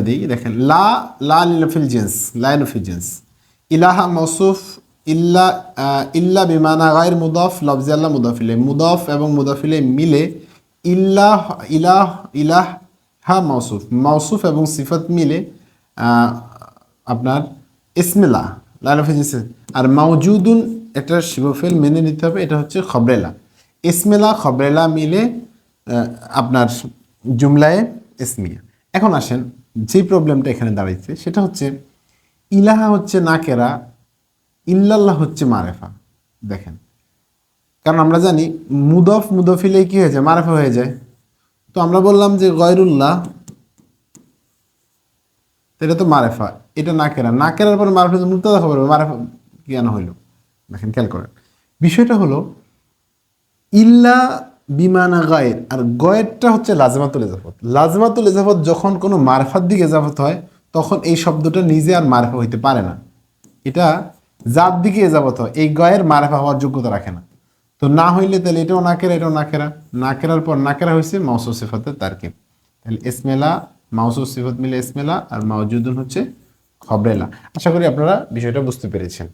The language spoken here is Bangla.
করে দিই, দেখেন, লা লা জিন্স ইলাহা মৌসুফ ইল্লা ইল্লা বিমানা গায়ের মুদফ, লফজি আল্লাহ মুদাফিলে। মুদফ এবং মুদাফিলে মিলে ইল্লাহ ইলাহ ইলাহ হা মৌসুফ মৌসুফ এবং সিফত মিলে আপনার ইসমিল্লা লাইনফিল জিন্স। আর মাউজুদুন, একটা শিবফেল মেনে নিতে হবে, এটা হচ্ছে খবরেলা। ইসমেলা খবরেলা মিলে আপনার জুমলায় ইসমিয়া। এখন আসেন যে প্রবলেমটা এখানে দাঁড়াইছে, সেটা হচ্ছে ইলাহা হচ্ছে নাকেরা ইল্লাল্লাহ হচ্ছে মারেফা। দেখেন, কারণ আমরা জানি মুদফ মুদফিলে কি হয়ে যায়? মারেফা হয়ে যায়। তো আমরা বললাম যে গয়রুল্লাহ, এটা তো মারেফা, এটা নাকেরা নাকেরার পরে মারেফা মুক্তা খবর মারেফা কেন হইল? দেখেন, খেয়াল করেন। বিষয়টা হলো, ইল্লা বিমানা গায়ের আর গয়েরটা হচ্ছে লাজমাতুল ইজাফত লাজমাতুল ইজাফত যখন কোনো মারফার দিকে ইজাফত হয়, তখন এই শব্দটা নিজে আর মারফা হইতে পারে না। এটা যার দিকে ইজাফত হয়। এই গয়ের মারফা হওয়ার যোগ্যতা রাখে না। তো না হইলে তাহলে এটাও নাকেরা এটাও নাকেরা নাকেরার পর নাকেরা হয়েছে মাউসু সিফাতের তারকিব তাহলে এসমেলা মাউসু সিফত মিলে এসমেলা আর মাউজুদুন হচ্ছে খবরেলা। আশা করি আপনারা বিষয়টা বুঝতে পেরেছেন।